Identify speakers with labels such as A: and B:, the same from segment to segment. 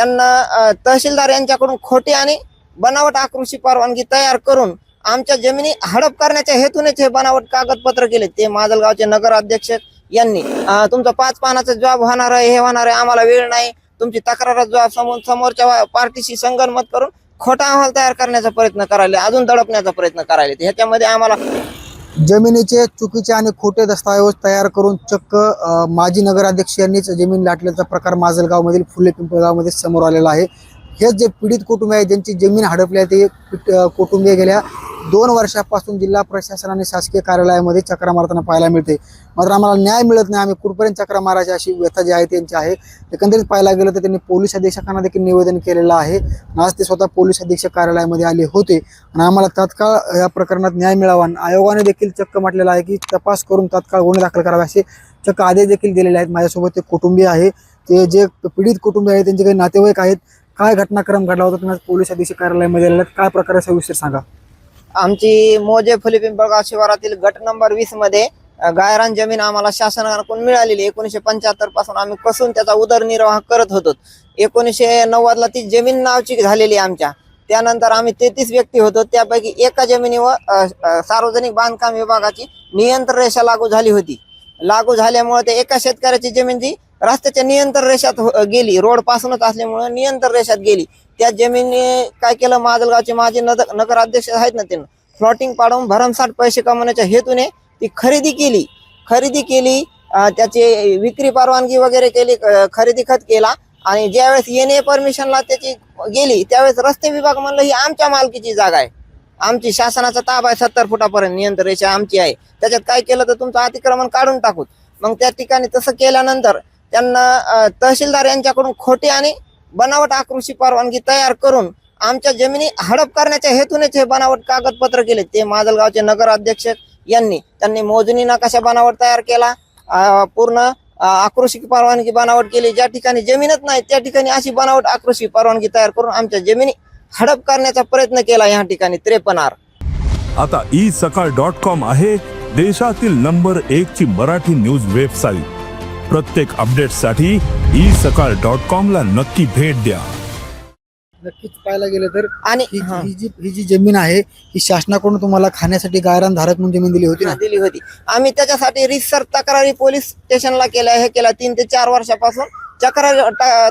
A: त्यांना तहसीलदार यांच्याकडून खोटी आणि बनावट आकृषी परवानगी तयार करून आमच्या जमिनी हडप करण्याच्या हेतूनेच हे बनावट कागदपत्र केले. ते माजलगावचे नगराध्यक्ष यांनी तुमचा पाच पानाचा जॉब होणार आहे हे होणार आहे आम्हाला वेळ नाही. तुमची तक्रार जॉब समोर समोरच्या पार्टीशी संगनमत करून खोटा अहवाल तयार करण्याचा प्रयत्न करायला अजून दडपण्याचा प्रयत्न करायला. ह्याच्यामध्ये आम्हाला
B: जमिनीचे चुकीचे आणि खोटे दस्तऐवज तयार करून चक्क माजी नगराध्यक्ष यांनीच जमीन लाटल्याचा प्रकार माजलगावमधील फुले पिंपळगावमध्ये समोर आलेला आहे. हे जे पीडित कुटुंब आहे ज्यांची जमीन हडपली आहे ते कुटुंबीय गेल्या दोन वर्षापासून जिल्हा प्रशासन आणि शासकीय कार्यालयामध्ये चक्रा मारताना पाहायला मिळते. मात्र आम्हाला न्याय मिळत नाही. आम्ही कुठपर्यंत चक्रा मारायची अशी व्यथा जी आहे त्यांची आहे एकंदरीत पाहायला गेलं तर त्यांनी पोलीस अधीक्षकांना देखील निवेदन केलेलं आहे. आज ते स्वतः पोलीस अधीक्षक कार्यालयामध्ये आले होते. आणि आम्हाला तात्काळ या प्रकरणात न्याय मिळावा. आणि आयोगाने देखील चक्क म्हटलेलं आहे की तपास करून तात्काळ गुन्हे दाखल करावे असे चक्क आदेश देखील दिलेले आहेत. माझ्यासोबत ते कुटुंबीय आहे. ते जे पीडित कुटुंबीय आहे त्यांचे काही नातेवाईक आहेत. काय घटनाक्रम घडला होता? तुम्ही पोलीस अधीक्षक कार्यालयामध्ये आलेला काय प्रकार सविस्तर सांगा?
A: आमची मोजे फुले पिंपळगाव शिवारातील गट नंबर वीसमध्ये गायरान जमीन आम्हाला शासनाकडून मिळालेली. एकोणीशे पंच्याहत्तरपासून आम्ही कसून त्याचा उदरनिर्वाह करत होतो. एकोणीसशे नव्वदला ती जमीन नावची झालेली आहे आमच्या. त्यानंतर आम्ही तेहतीस व्यक्ती होतो. त्यापैकी एका जमिनीवर सार्वजनिक बांधकाम विभागाची नियंत्रण रेषा लागू झाली होती. लागू झाल्यामुळे ते एका शेतकऱ्याची जमीन जी रस्त्याच्या नियंत्रण रेषात हो- गेली. रोड पासूनच असल्यामुळे नियंत्रण रेषात गेली. त्या जमिनी काय केलं? माजलगावचे माजी नद- नगराध्यक्ष आहेत ना त्यांना फ्लॉटिंग पाडून भरमसाठ पैसे कमवण्याच्या हेतूने ती खरेदी केली. खरेदी केली त्याची विक्री परवानगी वगैरे केली खरेदी खत केला. आणि ज्यावेळेस येणे परमिशनला त्याची गेली त्यावेळेस रस्ते विभाग म्हणलं ही आमच्या मालकीची जागा आहे. आमची शासनाचा ताबा आहे सत्तर फुटापर्यंत नियंत्रण रेषा आमची आहे. त्याच्यात काय केलं तर तुमचं अतिक्रमण काढून टाकू मग त्या ठिकाणी तसं केल्यानंतर त्यांना तहसीलदार यांच्याकडून खोटी आणि बनावट आकृषी परवानगी तयार करून आमच्या जमिनी हडप करण्याच्या हेतूनेच हे बनावट कागदपत्र केले. ते माजलगावचे नगराध्यक्ष यांनी त्यांनी मोजणी नकाशा बनावट तयार केला. पूर्ण आक्रोशी परवानगी बनावट केली. ज्या ठिकाणी जमीनच नाही त्या ठिकाणी अशी बनावट आक्रोशी परवानगी तयार करून आमच्या जमिनी हडप करण्याचा प्रयत्न केला या ठिकाणी. त्रेपणार
C: आता ई सकाळ डॉट कॉम आहे देशातील नंबर एक ची मराठी न्यूज वेबसाईट. प्रत्येक अपडेटसाठी ई सकाळ डॉट कॉम ला नक्की भेट द्या.
B: नक्कीच पाहायला गेलं तर
A: आणि
B: ही
A: हा.
B: ही जी ही जी जमीन आहे ही शासनाकडून तुम्हाला खाण्यासाठी गायरान धारक म्हणून जमीन दिली होती ना?
A: दिली होती. आम्ही त्याच्यासाठी रिसर तक्रारी पोलीस स्टेशनला केल्या. हे केल्या तीन ते चार वर्षापासून. तक्रारी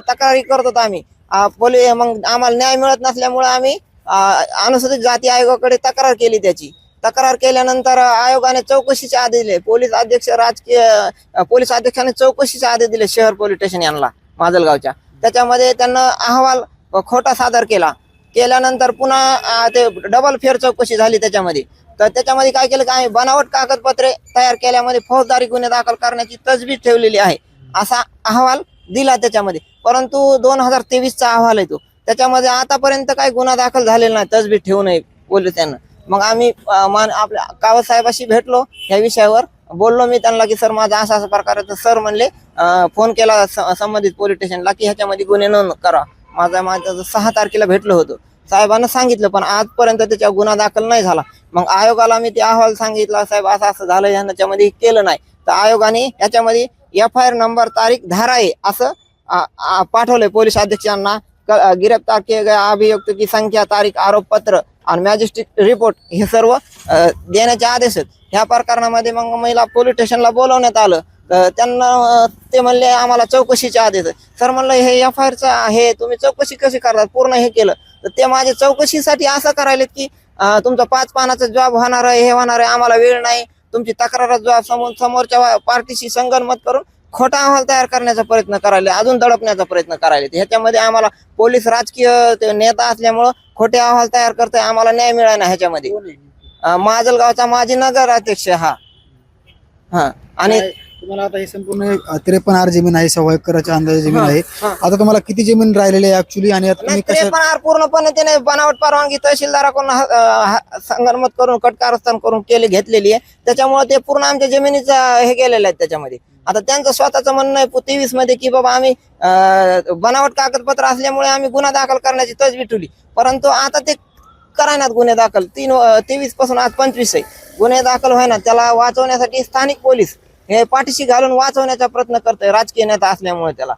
A: तक्रारी करत होतो आम्ही. आ, पोली मग आम्हाला न्याय मिळत नसल्यामुळे आम्ही आ, अनुसूचित जाती आयोगाकडे तक्रार केली त्याची. तक्रार केल्यानंतर आयोगाने चौकशीचे आदेश दिले. पोलीस अध्यक्ष राजकीय पोलीस अध्यक्षाने चौकशीचे आदेश दिले शहर पोलीस स्टेशन यांना माजलगावच्या. त्याच्यामध्ये त्यांना अहवाल खोटा सादर केला. केल्यानंतर पुन्हा ते डबल फेर चौकशी झाली त्याच्यामध्ये. तर त्याच्यामध्ये काय केलं काय बनावट कागदपत्रे तयार केल्यामध्ये फौजदारी गुन्हे दाखल करण्याची तजवीज ठेवलेली आहे. असा अहवाल दिला त्याच्यामध्ये. परंतु दोन हजार तेवीसचा अहवाल आहे तो. त्याच्यामध्ये आतापर्यंत काही गुन्हा दाखल झालेला नाही तजवीज ठेवू नये पोलिसांना मग आम्ही मान आपल्या कावत साहेबाशी भेटलो या विषयावर. बोललो मी त्यांना की सर माझा असा असा प्रकार आहे. तर सर म्हणले फोन केला संबंधित पोलीस स्टेशनला की ह्याच्यामध्ये गुन्हे नोंद करा. माझा माझा सहा तारखेला भेटलो होतो. साहेबांना सांगितलं पण आजपर्यंत त्याच्या गुन्हा दाखल नाही झाला. मग आयोगाला मी ते अहवाल सांगितला साहेब असं असं झालं ह्याच्यामध्ये केलं नाही. तर आयोगाने याच्यामध्ये एफ आय आर नंबर तारीख धारा आहे असं पाठवलंय. पोलीस अध्यक्षांना गिरफ्तार किए अभियुक्त की संख्या तारीख आरोप पत्र आणि मॅजिस्ट्रेट रिपोर्ट हे सर्व देण्याचे आदेश आहेत. ह्या प्रकरणामध्ये मग महिला पोलीस स्टेशनला बोलवण्यात आलं. त्यांना ते म्हणले आम्हाला चौकशीचे आदेश सर म्हणलं हे एफ आय आरचं हे तुम्ही चौकशी कशी करतात? पूर्ण हे केलं. तर ते माझ्या चौकशीसाठी असं करायलेत की तुमचा पाच पानाचा जॉब होणार आहे हे होणार आहे. आम्हाला वेळ नाही. तुमची तक्रार जॉब समोर समोरच्या पार्टीशी संगनमत करून खोटा अहवाल तयार करण्याचा प्रयत्न करायला अजून दडपण्याचा प्रयत्न करायला ह्याच्यामध्ये आम्हाला पोलीस राजकीय नेता असल्यामुळं खोटे अहवाल तयार करताय आम्हाला न्याय मिळाला ह्याच्यामध्ये. माजलगावचा माजी नगराध्यक्ष हा. हा आणि
B: तुम्हाला आता हे संपूर्ण त्रेपन्न आर जमीन आहे सव्वा एकराच्या अंदाजे जमीन आहे. आता तुम्हाला किती जमीन राहिलेली आहे ऍक्च्युली आणि
A: त्रेपन्न आर पूर्णपणे त्याने बनावट परवानगी तहसीलदाराकडून संगनमत करून कटकारस्थान करून केली घेतलेली आहे. त्याच्यामुळे ते पूर्ण आमच्या जमिनीचा हे केलेलं आहे त्याच्यामध्ये. आता त्यांचं स्वतःचं म्हणणं आहे तेवीसमध्ये की बाबा आम्ही बनावट कागदपत्र असल्यामुळे आम्ही गुन्हा दाखल करण्याची तजवीज ठेवली. परंतु आता ते करायनात गुन्हे दाखल. तीन तेवीसपासून आज पंचवीस आहे. गुन्हे दाखल व्हायना त्याला वाचवण्यासाठी स्थानिक पोलीस हे पाठीशी घालून वाचवण्याचा प्रयत्न करतोय राजकीय नेता असल्यामुळे त्याला.